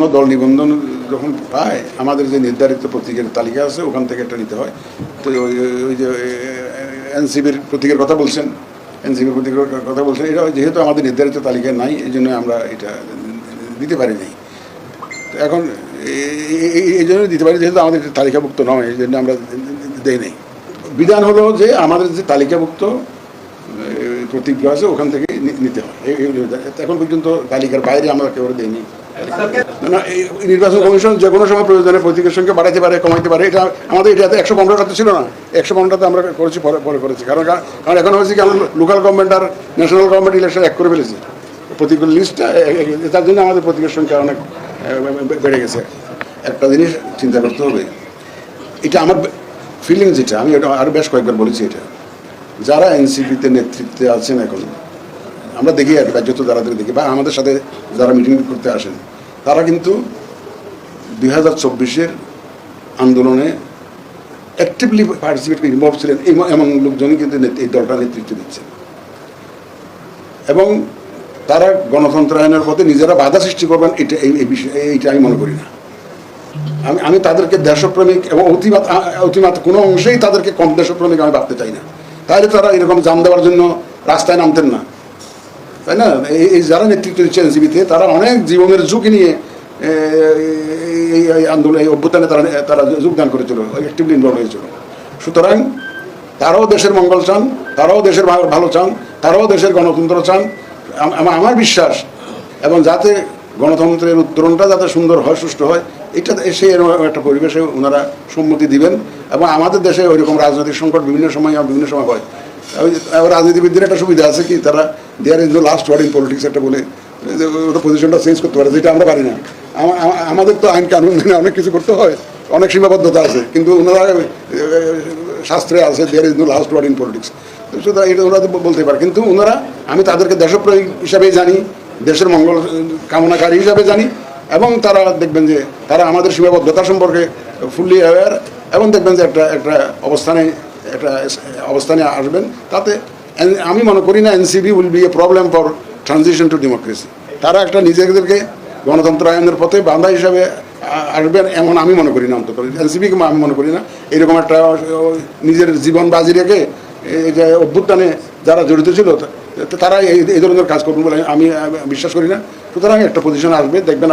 কোনো দল নিবন্ধন যখন পায়, আমাদের যে নির্ধারিত প্রতীকের তালিকা আছে, ওখান থেকে একটা নিতে হয়। তো ওই ওই যে এনসিবির প্রতীকের কথা বলছেন এনসিবির প্রতীকের কথা বলছেন এটা যেহেতু আমাদের নির্ধারিত তালিকা নাই, এই জন্য আমরা এটা দিতে পারি নাই এখন এই- জন্য দিতে পারি, যেহেতু আমাদের তালিকাভুক্ত নয়, এই জন্য আমরা দেই নাই। বিধান হলো যে, আমাদের যে তালিকাভুক্ত এই প্রতীকগুলো আছে, ওখান থেকে নিতে হয়। এখন পর্যন্ত তালিকার বাইরে আমরা কেউ দেয়নি নির্বাচন কমিশন যে কোনো সময় প্রয়োজনে প্রতীকের সংখ্যা বাড়াইতে পারে, কমাইতে পারে, এটা আমাদের এটাতে একশো পনেরোটা তো ছিল না। একশো পনেরোটাতে আমরা করেছি পরে পরে করেছি। কারণ কারণ এখন হয়েছে কি, আমরা লোকাল গভর্নমেন্ট আর ন্যাশনাল গভর্নমেন্ট ইলেকশন এক করে ফেলেছি। প্রতীকের লিস্টটা তার জন্য আমাদের প্রতীকের সংখ্যা অনেক বেড়ে গেছে। একটা জিনিস চিন্তা করতে হবে, এটা আমার ফিলিং যেটা, আমি আরও বেশ কয়েকবার বলেছি এটা। যারা এনসিপিতে নেতৃত্বে আছেন এখন আমরা দেখি আর কি রাজ্যত যারা দেখি, বা আমাদের সাথে যারা মিটিং করতে আসেন, তারা কিন্তু দুই হাজার চব্বিশের আন্দোলনে অ্যাক্টিভলি পার্টিসিপেট ইনভলভ ছিলেন এমন লোকজনই কিন্তু এই দলটা নেতৃত্ব দিচ্ছেন। এবং তারা গণতন্ত্র গণতন্ত্রায়নের পথে নিজেরা বাধা সৃষ্টি করবেন, এটা এই বিষয়ে এইটা আমি মনে করি না। আমি আমি তাদেরকে দেশপ্রেমিক এবং অতিমাত অতিমাত কোনো অংশেই তাদেরকে কম দেশপ্রেমিক আমি ভাবতে চাই না। তাহলে তারা এরকম জাম দেওয়ার জন্য রাস্তায় নামতেন না। তাই না? এই যারা নেতৃত্ব দিচ্ছে এনসিবিতে তারা অনেক জীবনের ঝুঁকি নিয়ে এই আন্দোলন, এই অভ্যুত্থানে তারা তারা যোগদান করেছিল অ্যাক্টিভলি ইনভলভ হয়েছিল। সুতরাং, তারাও দেশের মঙ্গল চান, তারাও দেশের ভালো চান, তারাও দেশের গণতন্ত্র চান। আমার বিশ্বাস, এবং যাতে গণতন্ত্রের উত্তরণটা যাতে সুন্দর হয়, সুষ্ঠু হয়, এটা সে এরকম একটা পরিবেশে ওনারা সম্মতি দিবেন। এবং আমাদের দেশে ওইরকম রাজনৈতিক সংকট বিভিন্ন সময় বিভিন্ন সময় হয়। রাজনীতিবিদদের একটা সুবিধা আছে কি? তারা there is the last word in politics একটা বলে ওটা পজিশনটা চেঞ্জ করতে পারে, যেটা আমরা পারি না। আমা- আমা- আমাদের তো আইন কানুন মেনে অনেক কিছু করতে হয়, অনেক সীমাবদ্ধতা আছে, কিন্তু ওনারা শাস্ত্রে আছে there is no last word in politics সুতরাং এটা ওনারা বলতে পারে। কিন্তু ওনারা, আমি তাদেরকে দেশপ্রেমী হিসাবে জানি, দেশের মঙ্গল কামনাকারী হিসাবে জানি, এবং তারা দেখবেন যে, তারা আমাদের সীমাবদ্ধতা সম্পর্কে ফুললি অ্যাওয়ার এবং দেখবেন যে একটা একটা অবস্থানে একটা অবস্থানে আসবেন, তাতে আমি মনে করি না NCB will be a problem for transition to democracy তারা একটা নিজেদেরকে গণতন্ত্র গণতন্ত্রায়নের পথে বান্ধা হিসাবে আসবেন এমন আমি মনে করি না অন্তত। এনসিবিকে আমি মনে করি না। এরকম একটা নিজের জীবন বাজি রেখে যে অভ্যুত্থানে যারা জড়িত ছিল তারা এই ধরনের কাজ করবেন বলে আমি বিশ্বাস করি না। সুতরাং একটা পজিশন আসবে, দেখবেন